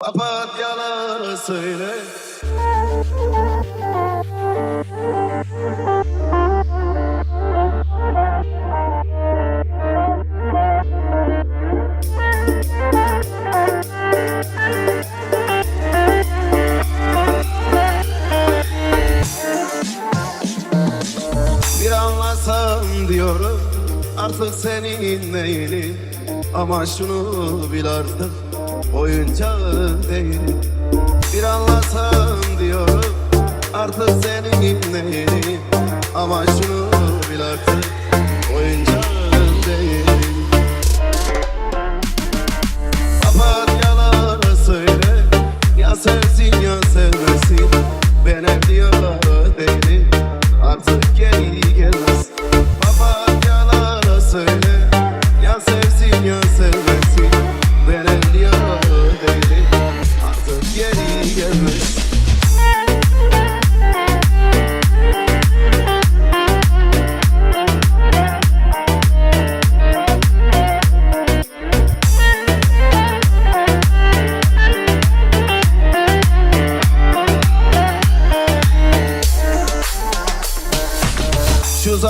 Papatyalara söyle. Bir anlasam diyorum artık senin neyini? Ama şunu bil artık oyuncağın değil Bir anlasam diyorum. Artık senin neyini Ama şunu bil artık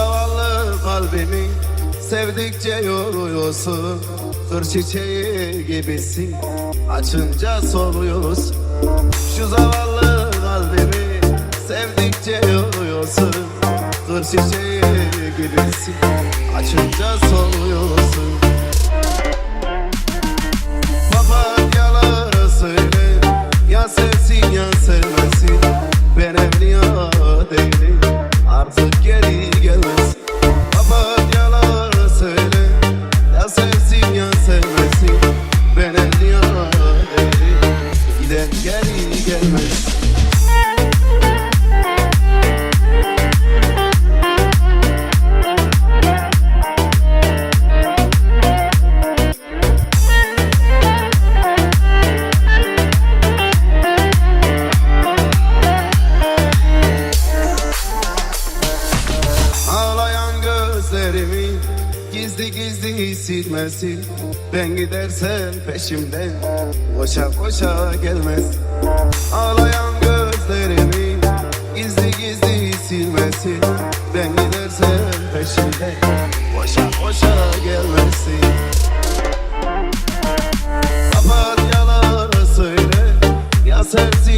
zavallı kalbimi sevdikçe yoruyorsun. Kır çiçeği gibisin açınca soluyorsun Şu zavallı kalbimi sevdikçe yoruyorsun. Kır çiçeği gibisin açınca soluyorsun Giden geri gelmez gizli silmesin Ben gidersem peşimden koşa koşa gelmez. Ağlayan gözlerimi gizli gizli silmesin Ben gidersem peşimden koşa koşa gelmesin Papatyalara söyle ya sevsin